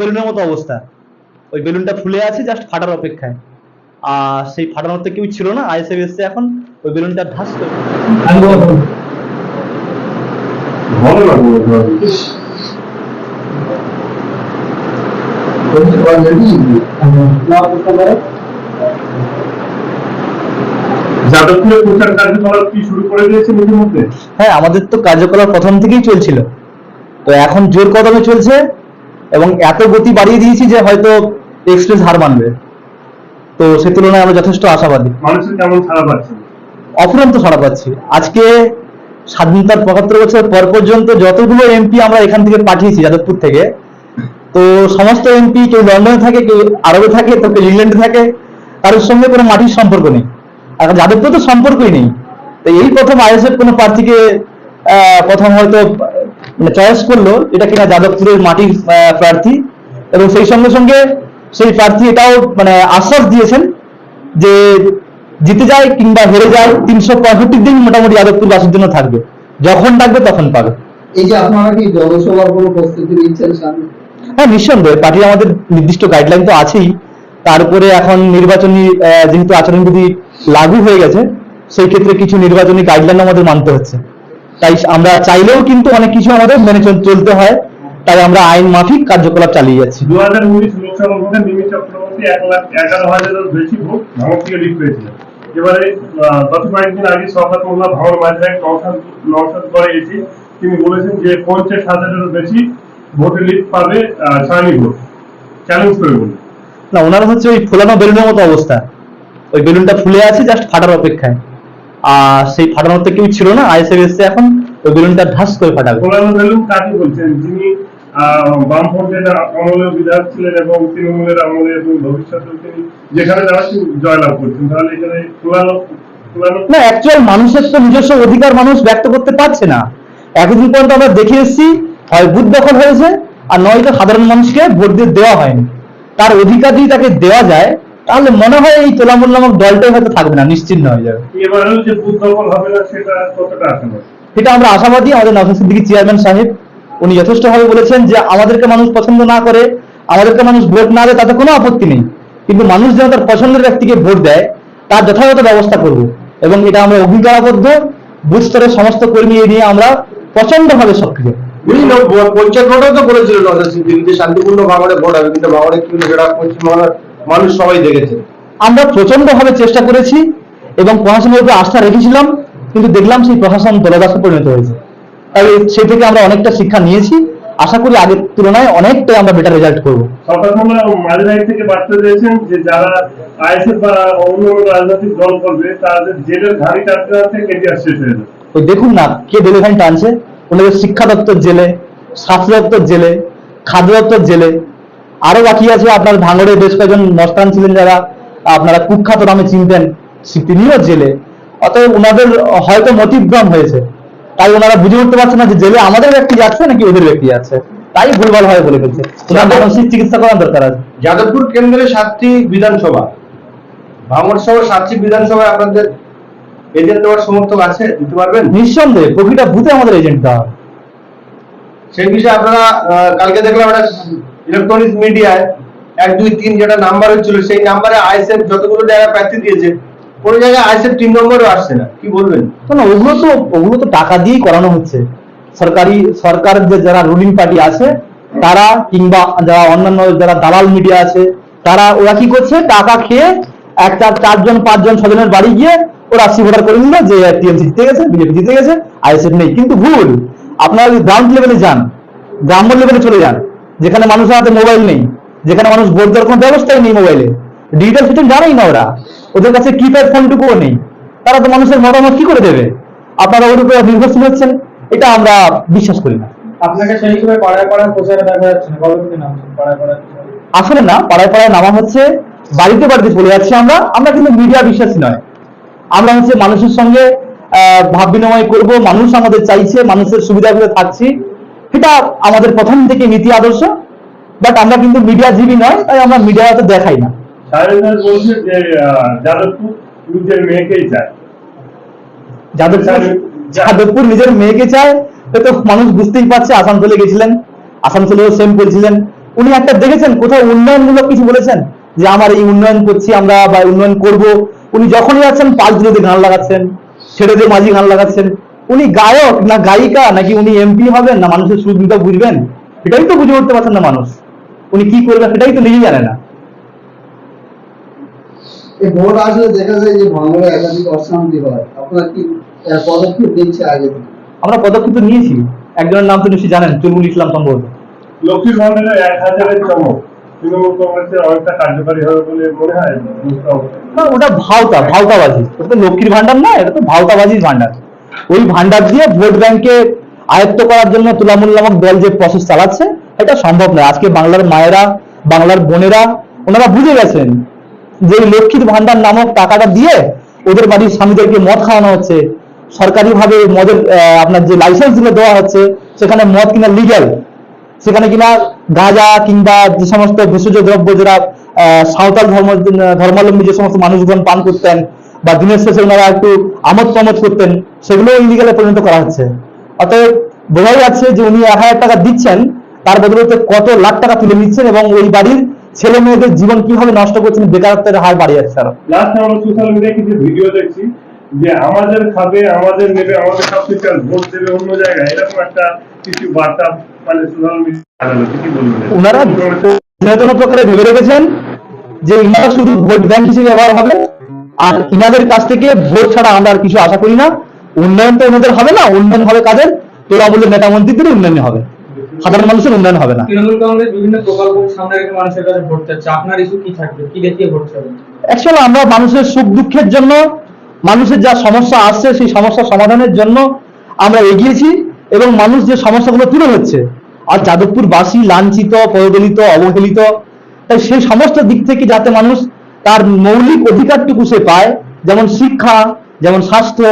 বেলুনের মতো অবস্থা। ওই বেলুনটা ফুলে আছে জাস্ট ফাটার অপেক্ষায়। আর সেই ফাটানোর তো কেউ ছিল না আইএসএফ এসছে এখন ওই বেলুনটা ধাস করে যাদবপুরে প্রচার কার্যকলাপ কি শুরু করে দিয়েছে ইতিমধ্যে? হ্যাঁ আমাদের তো কার্যকলাপ প্রথম থেকেই চলছিল। তো এখন জোর কদমে চলছে এবং এত গতি বাড়িয়ে দিয়েছি যে হয়তো এক্সপ্রেস হার মানবে। তো সে তুলনায় আমরা যথেষ্ট আশাবাদী। মানুষের কেমন সারা পাচ্ছে? অফুরন্ত সাড়া পাচ্ছি। আজকে স্বাধীনতার পঁচাত্তর বছর পর পর্যন্ত যতগুলো এমপি আমরা এখান থেকে পাঠিয়েছি যাদবপুর থেকে তো সমস্ত এমপি কেউ লন্ডনে থাকে কেউ আরবে থাকে তো কেউ ইংল্যান্ডে থাকে কারোর সঙ্গে কোনো মাটির সম্পর্ক নেই। আর যাদবপুর তো সম্পর্কই নেই। তো এই প্রথম আইএসএফ কোনো প্রার্থীকে প্রথম হয়তো মানে চয়েস করল এটা কিনা যাদবপুরের মাটির প্রার্থী এবং সেই সঙ্গে সঙ্গে সেই প্রার্থী এটাও মানে আশ্বাস দিয়েছেন যে জিতে যায় কিংবা হেরে যায় তিনশো পঁয়ষট্টি দিন মোটামুটি যাদবপুর বাসীর জন্য থাকবে। যখন ডাকবে তখন পাবে। এই যে আপনারা কি জনসভার কোনো প্রস্তুতি নিচ্ছেন সামনে? হ্যাঁ নিঃসন্দেহে। পার্টির আমাদের নির্দিষ্ট গাইডলাইন তো আছেই। তারপরে এখন নির্বাচনী আহ, যেহেতু আচরণবিধি লাগু হয়ে গেছে সেই ক্ষেত্রে কিছু নির্বাচনী গাইডলাইন আমাদের মানতে হচ্ছে। তাই আমরা চাইলেও কিন্তু অনেক কিছু আমাদের মেনে চল- চলতে হয়। তাই আমরা আইন মাফিক কার্যকলাপ চালিয়ে যাচ্ছি। দু হাজার উনিশ লোকসভা ভোটে মিমি চক্রবর্তী এক লাখ এগারো হাজারের বেশি ভোট ভাঙর থেকে লিড পেয়েছিলেন। এবারে গত কয়েকদিন আগে ভাঙর নৌসাদ নৌসাদ করে এসে তিনি বলেছেন যে পঞ্চাশ হাজারেরও বেশি ভোটে লিড পাবে আহ, ভোট। চ্যালেঞ্জ করে বলুন। না ওনার হচ্ছে ওই ফোলানো বেলুনের মতো অবস্থা। ওই বেলুনটা ফুলে আছে জাস্ট ফাটার অপেক্ষায়। সেই ফাটানোর তো কেউ ছিল না আইএসএফ এসছে এখন ওই বেলুনটা ধাস করে ফাটাবে। কাকে বলছেন? যিনি আহ, বামফ্রন্টের আমলের বিধায়ক ছিলেন এবং তৃণমূলের আমলে এবং ভবিষ্যতে তিনি যেখানে যাচ্ছেন জয়লাভ করছেন। তাহলে এখানে না অ্যাকচুয়াল মানুষের তো নিজস্ব অধিকার মানুষ ব্যক্ত করতে পারছে না। এতদিন পর্যন্ত আমরা দেখে এসেছি হয় বুথ দখল হয়েছে আর নয়তো সাধারণ মানুষকে ভোট দিয়ে দেওয়া হয়নি। তার অধিকার যদি তাকে দেওয়া যায় তাহলে মনে হয় এই তোলামূল নামক দলটাই হয়তো থাকবে না নিশ্চিন্ন হয়ে যাবে। এবারেও যে বুথ দখল হবে না সেটা এটা আমরা আশাবাদী আমাদের নওশাদ সিদ্দিকী চেয়ারম্যান সাহেব উনি যথেষ্টভাবে বলেছেন যে আমাদেরকে মানুষ পছন্দ না করে আমাদেরকে মানুষ ভোট না দেয় তাতে কোনো আপত্তি নেই। কিন্তু মানুষ যেন তার পছন্দের ব্যক্তিকে ভোট দেয় তার যথাযথ ব্যবস্থা করব। এবং এটা আমরা অঙ্গীকারাবদ্ধ বুথ স্তরের সমস্ত কর্মী এ নিয়ে আমরা প্রচন্ডভাবে সক্রিয়। বিভিন্ন ব- পঞ্চায়েত ভোটও তো বলেছিল নজর সিদ্দিক শান্তিপূর্ণ ভাঙড়ে ভোট হবে কিন্তু ভাঙড়ে কি সেটা পশ্চিমবাংলার মানুষ সবাই দেখেছে। আমরা প্রচন্ডভাবে চেষ্টা করেছি এবং প্রশাসনের উপর আস্থা রেখেছিলাম কিন্তু দেখলাম সেই প্রশাসন দলদাসে পরিণত হয়েছে। তাই সেই থেকে আমরা অনেকটা শিক্ষা নিয়েছি। আশা করি আগের তুলনায় অনেকটাই আমরা বেটার রেজাল্ট করব। সরকার মাঝরাই থেকে বার্তা দিয়েছেন যে যারা আইএসএফ বা অন্য রাজনৈতিক দল করবে তাদের জেলের ঘাড়ি কাটতে কাটতে কেজিআর শেষ হয়ে যাবে। ওই দেখুন না কে ডেলিভারি টানছে? ওনাদের শিক্ষা দপ্তর জেলে স্বাস্থ্য দপ্তর জেলে খাদ্য দপ্তর জেলে আরও বাকি আছে আপনার ভাঙড়ে বেশ কয়েকজন মস্তান ছিলেন যারা আপনারা কুখ্যাত নামে চিনতেন তিনিও জেলে। অতএব ওনাদের হয়তো মতিভ্রম হয়েছে। তাই ওনারা বুঝে উঠতে পারছে না যে জেলে আমাদের ব্যক্তি যাচ্ছে নাকি ওদের ব্যক্তি যাচ্ছে। তাই ভুলভাল হয় বলে ফেলছে। মানসিক চিকিৎসা করার দরকার আছে। যাদবপুর কেন্দ্রে সাতটি বিধানসভা। ভাঙড় সহ সাতটি বিধানসভায় আপনাদের এজেন্ট দেওয়ার সমর্থক আছে দিতে পারবেন? নিঃসন্দেহে প্রতিটা বুথে আমাদের এজেন্ট দেওয়া। সেই বিষয়ে আপনারা কালকে দেখলাম একটা ইলেকট্রনিক্স মিডিয়ায় এক, দুই, তিন যেটা নাম্বার হচ্ছিল সেই নাম্বারে আইএসএফ যতগুলো জায়গায় প্রার্থী দিয়েছে, কোনো জায়গায় আইএসএফ তিন নম্বরও আসছে না। কি বলবেন? না ওগুলো তো ওগুলো তো টাকা দিয়েই করানো হচ্ছে। সরকারি সরকার যে যারা রুলিং পার্টি আছে, তারা কিংবা যারা অন্যান্য যারা দালাল মিডিয়া আছে, তারা, ওরা কি করছে? টাকা খেয়ে একটা চারজন, পাঁচজন, ছজনের বাড়ি গিয়ে ওরা সিভোটার করে নিল যে টিএমসি জিতে গেছে বিজেপি জিতে গেছে আইএসএফ নেই। কিন্তু ভুল, আপনারা যদি গ্রাউন্ড লেভেলে যান, গ্রাম্য লেভেলে চলে যান যেখানে মানুষের হাতে মোবাইল নেই যেখানে মানুষ ভোট দেওয়ার কোনো ব্যবস্থাই নেই মোবাইলে ডিজিটাল সিস্টেম জানেই না ওরা। ওদের কাছে কিপ্যাড ফোনটুকুও নেই। তারা তো মানুষের মতামত কি করে দেবে? আপনারা ওর উপরে নির্ভরশীল হচ্ছেন এটা আমরা বিশ্বাস করি না। আপনাকে সেই হিসেবে পাড়ায় পাড়ায় প্রচারে দেখা যাচ্ছে না। কবে নামছেন পাড়ায় পাড়ায় আসলে না পাড়ায় পাড়ায় নামা হচ্ছে বাড়িতে বাড়িতে চলে যাচ্ছি আমরা। আমরা কিন্তু মিডিয়া বিশ্বাসী নয়। আমরা হচ্ছে মানুষের সঙ্গে আহ, ভাব বিনিময় করব। মানুষ আমাদের চাইছে মানুষের সুবিধাগুলো থাকছি। এটা আমাদের প্রথম থেকে নীতি আদর্শ বাট আমরা কিন্তু মিডিয়া জীবী নয় তাই আমরা মিডিয়া মিডিয়াতে দেখাই না। যাদবপুর নিজের মেয়েকে চায় তো মানুষ বুঝতেই পারছে আসানসোলে গেছিলেন আসানসোলেও সেম করেছিলেন উনি একটা দেখেছেন কোথাও উন্নয়নমূলক কিছু বলেছেন যে আমার এই উন্নয়ন করছি আমরা বা উন্নয়ন করব। উনি যখনই আছেন যাচ্ছেন পালতুলোতে গান লাগাচ্ছেন ছেলেদের মাঝি গান লাগাচ্ছেন। উনি গায়ক না গায়িকা নাকি উনি এমপি হবেন না মানুষের সুবিধা বুঝবেন? এটাই তো বুঝে উঠতে পারছেন না মানুষ। উনি কি করবেন সেটাই তো নিজেই জানে না। ভোট আসলে দেখা যায় যে ভাঙড়ে একাধিক অশান্তি হয়। আপনার কি পদক্ষেপ নিচ্ছে আগে আমরা পদক্ষেপ তো নিয়েছি। একজনের নাম তো নিশ্চয়ই জানেন চুলবুল ইসলাম সম্ভবত। লক্ষ্মীর ভান্ডারের এক হাজারের চমক। তৃণমূল কংগ্রেসের অনেকটা কার্যকারী হবে বলে মনে হয়। না ওটা ভাওতা ভাওতাবাজি। ওটা তো লক্ষ্মীর ভান্ডার না এটা তো ভাওতাবাজির ভান্ডার ওই ভান্ডার দিয়ে ভোট ব্যাংকে আয়ত্ত করার জন্য তুলামূল নামক দল যে প্রসেস চালাচ্ছে, এটা সম্ভব নয়। আজকে বাংলার মায়েরা, বাংলার বোনেরা, ওনারা বুঝে গেছেন যে লক্ষ্মীর ভান্ডার নামক টাকাটা দিয়ে ওদের বাড়ির স্বামীদেরকে মদ খাওয়ানো হচ্ছে। সরকারিভাবে মদের আপনার যে লাইসেন্সগুলো দেওয়া হচ্ছে, সেখানে মদ কিনা লিগ্যাল সেখানে কিনা গাঁজা কিংবা যে সমস্ত ভেষজ দ্রব্য যারা সাঁওতাল ধর্ম, ধর্মাবলম্বী যে সমস্ত মানুষজন পান করতেন বা দিনের শেষে ওনারা একটু আমোদ প্রমোদ করতেন সেগুলো ইলিগালে পরিণত করা হচ্ছে। অতএব বোঝাই যাচ্ছে যে উনি এক হাজার টাকা দিচ্ছেন তার বদলে কত লাখ টাকা তুলে নিচ্ছেন এবং ওই বাড়ির ছেলে মেয়েদের জীবন কীভাবে নষ্ট করছেন বেকারত্বের হার বাড়িয়ে যাচ্ছে আরও। লাস্ট আমরা সোশ্যাল মিডিয়ায় কিছু ভিডিও দেখছি যে আমাদের খাবে আমাদের নেবে আমাদের সব কিছু ভোট দেবে অন্য জায়গায়। এরকম একটা কিছু বার্তা মানে সোশ্যাল মিডিয়া ওনারা কোনো প্রকারে ভেবে রেখেছেন যে ইনারা শুধু ভোট ব্যাংক হিসেবে ব্যবহার হবে আর ইনাদের কাছ থেকে ভোট ছাড়া আমরা আর কিছু আশা করি না। উন্নয়ন তো ওনাদের হবে না উন্নয়ন হবে কাদের? তৃণমূলের নেতা মন্ত্রীদের উন্নয়ন হবে। সাধারণ মানুষের উন্নয়ন হবে না। তৃণমূল কংগ্রেস বিভিন্ন প্রকল্প সামনে রেখে মানুষের কাছে ভোট চাচ্ছে। আপনার ইস্যু কি থাকবে? কি দেখিয়ে ভোট চাবে অ্যাকচুয়ালি আমরা মানুষের সুখ দুঃখের জন্য মানুষের যা সমস্যা আসছে সেই সমস্যা সমাধানের জন্য আমরা এগিয়েছি এবং মানুষ যে সমস্যাগুলো তুলে হচ্ছে আর যাদবপুরবাসী লাঞ্ছিত পদদলিত অবহেলিত তাই সেই সমস্ত দিক থেকে যাতে মানুষ তার মৌলিক অধিকারটুকু সে পায় যেমন শিক্ষা যেমন স্বাস্থ্য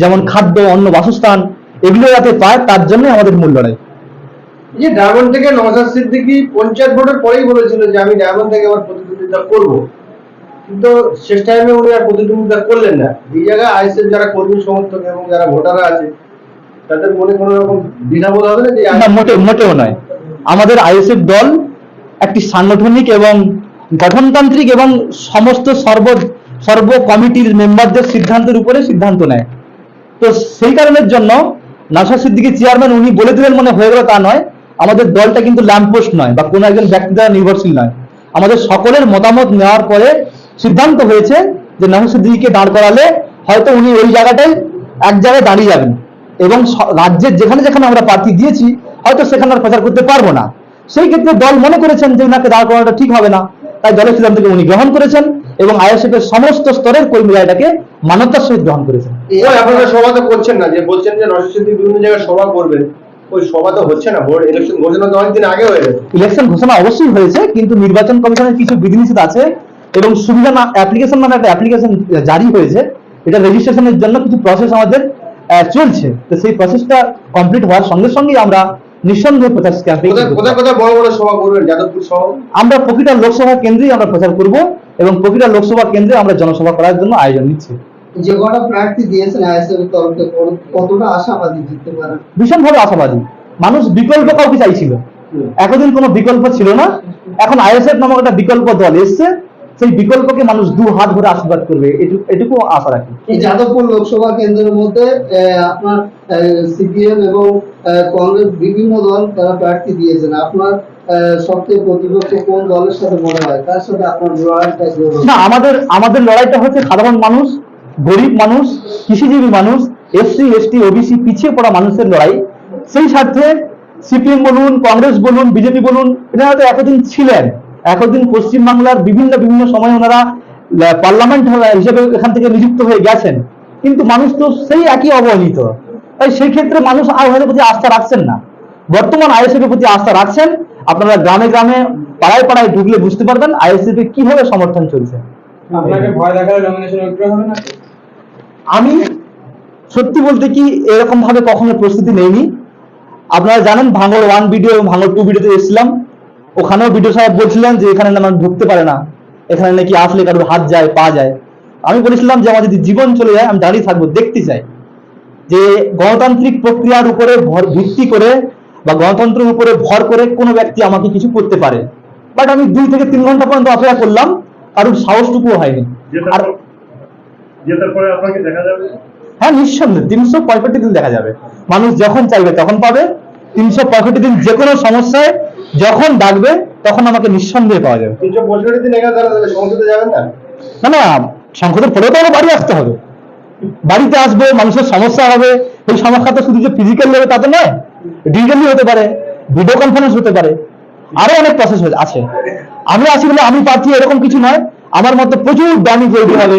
যেমন খাদ্য অন্য বাসস্থান এগুলো যাতে পায় তার জন্য আমাদের মূল লড়াই। এই যে ডায়মন্ড থেকে নওশাদ সিদ্দিকী পঞ্চায়েত ভোটের পরেই বলেছিল যে আমি ডায়মন্ড থেকে আবার প্রতিদ্বন্দ্বিতা করব। কিন্তু শেষ টাইমে উনি আর প্রতিদ্বন্দ্বিতা করলেন না। এই জায়গায় আইসিএফ যারা কর্মী সমর্থক এবং যারা ভোটাররা আছে তাদের মনে কোনো রকম দ্বিধাবোধ হবে না যে মোটে মোটেও নয়। আমাদের আইএসএফ দল একটি সাংগঠনিক এবং গঠনতান্ত্রিক এবং সমস্ত সর্ব সর্ব কমিটির মেম্বারদের সিদ্ধান্তের উপরে সিদ্ধান্ত নেয়। তো সেই কারণের জন্য নাসা সিদ্দিকী চেয়ারম্যান উনি বলে দিলেন মনে হয়ে গেল তা নয়, আমাদের দলটা কিন্তু ল্যাম্পপোস্ট নয় বা কোনো একজন ব্যক্তি দ্বারা নির্ভরশীল নয়। আমাদের সকলের মতামত নেওয়ার পরে সিদ্ধান্ত হয়েছে যে নাসা সিদ্দিকীকে দাঁড় করালে হয়তো উনি ওই জায়গাটায় এক জায়গায় দাঁড়িয়ে যাবেন এবং রাজ্যের যেখানে যেখানে আমরা প্রার্থী দিয়েছি, হয়তো সেখানে আর প্রচার করতে পারব না। সেই ক্ষেত্রে দল মনে করেছেন যে ওনাকে দাঁড় করানোটা ঠিক হবে না। তাই দলের সিদ্ধান্তকে উনি গ্রহণ করেছেন এবং আইএসএফ এর সমস্ত স্তরের কর্মীরা এটাকে মানবতার সহিত গ্রহণ করেছেন। আপনারা সভা তো করছেন না যে বলছেন যে নওশাদ বিভিন্ন জায়গায় সভা করবেন ওই সভা তো হচ্ছে না ভোট ইলেকশন ঘোষণা তো অনেকদিন আগে হয়ে গেছে। ইলেকশন ঘোষণা অবশ্যই হয়েছে কিন্তু নির্বাচন কমিশনের কিছু বিধিনিষেধ আছে এবং সুবিধা না অ্যাপ্লিকেশন নামে একটা অ্যাপ্লিকেশন জারি হয়েছে এটা রেজিস্ট্রেশনের জন্য কিছু প্রসেস আমাদের চলছে। তো সেই প্রসেসটা কমপ্লিট হওয়ার সঙ্গে সঙ্গেই আমরা নিঃসন্দেহে প্রচার বড় বড় সভা করবেন? যাদবপুর আমরা প্রতিটা লোকসভা কেন্দ্রেই আমরা প্রচার করব এবং প্রতিটা লোকসভা কেন্দ্রে আমরা জনসভা করার জন্য আয়োজন নিচ্ছি। যে কটা প্রার্থী দিয়েছেন আইএসএফ এর তরফে কতটা আশাবাদী জিততে পারেন? ভীষণভাবে আশাবাদী। মানুষ বিকল্প কাউকে চাইছিল। এতদিন কোনো বিকল্প ছিল না। এখন আইএসএফ নামক একটা বিকল্প দল এসছে। সেই বিকল্পকে মানুষ দু হাত ধরে আশীর্বাদ করবে এটুকু আশা রাখি। এই যাদবপুর লোকসভা কেন্দ্রের মধ্যে আপনার সিপিএম এবং কংগ্রেস বিভিন্ন দল তারা প্রার্থী দিয়েছেন। আপনার সবচেয়ে প্রতিপক্ষ কোন দলের সাথে মনে হয়? তার সাথে আপনার লড়াইটা না আমাদের আমাদের লড়াইটা হচ্ছে সাধারণ মানুষ গরিব মানুষ কৃষিজীবী মানুষ এসসি এসটি ওবিসি পিছিয়ে পড়া মানুষের লড়াই। সেই স্বার্থে সিপিএম বলুন কংগ্রেস বলুন বিজেপি বলুন এনারা তো এতদিন ছিলেন। এতদিন পশ্চিমবাংলার বিভিন্ন বিভিন্ন সময় ওনারা পার্লামেন্ট হিসেবে এখান থেকে নিযুক্ত হয়ে গেছেন। কিন্তু মানুষ তো সেই একই অবহেলিত। তাই সেই ক্ষেত্রে মানুষ আর ওনাদের প্রতি আস্থা রাখছেন না। বর্তমান আইএসএফ এর প্রতি আস্থা রাখছেন। আপনারা গ্রামে গ্রামে পাড়ায় পাড়ায় ঢুকলে বুঝতে পারবেন আইএসএফ কীভাবে সমর্থন চলছে? আমি সত্যি বলতে কি এরকম ভাবে কখনো প্রস্তুতি নেইনি। আপনারা জানেন ভাঙর ওয়ান ভিডিও এবং ভাঙর টু ভিডিওতে এসেছিলাম। ওখানেও ভিডিও সাহেব বলছিলেন যে এখানে না ঢুকতে পারে না। এখানে নাকি আসলে কারোর হাত যায় পা যায়। আমি বলেছিলাম যে আমার যদি জীবন চলে যায় আমি দাঁড়িয়ে থাকব দেখতে চাই। যে গণতান্ত্রিক প্রক্রিয়ার উপরে ভর- ভিত্তি করে বা গণতন্ত্রের উপরে ভর করে কোনো ব্যক্তি আমাকে কিছু করতে পারে। বাট আমি দুই থেকে তিন ঘণ্টা পর্যন্ত অপেক্ষা করলাম কারোর সাহসটুকুও হয়নি। আর হ্যাঁ নিঃসন্দেহে তিনশো পঁয়ষট্টি দিন দেখা যাবে। মানুষ যখন চাইবে তখন পাবে। তিনশো পঁয়ষট্টি দিন যে কোনো সমস্যায় যখন ডাকবে তখন আমাকে নিঃসন্দেহে পাওয়া যাবে। তিনশো পঁয়ষট্টি দিন এখানে তারা সংসদে যাবেন না? না না সংসদের পরেও তো আমার বাড়ি আসতে হবে। বাড়িতে আসবে মানুষের সমস্যা হবে। এই সমস্যা তো শুধু যে ফিজিক্যাল লেভেল তাতে নয় ডিজিটালি হতে পারে ভিডিও কনফারেন্স হতে পারে। আরও অনেক প্রসেস আছে। আমি আসি বলে আমি প্রার্থী এরকম কিছু নয়। আমার মতো প্রচুর দামি তৈরি হবে।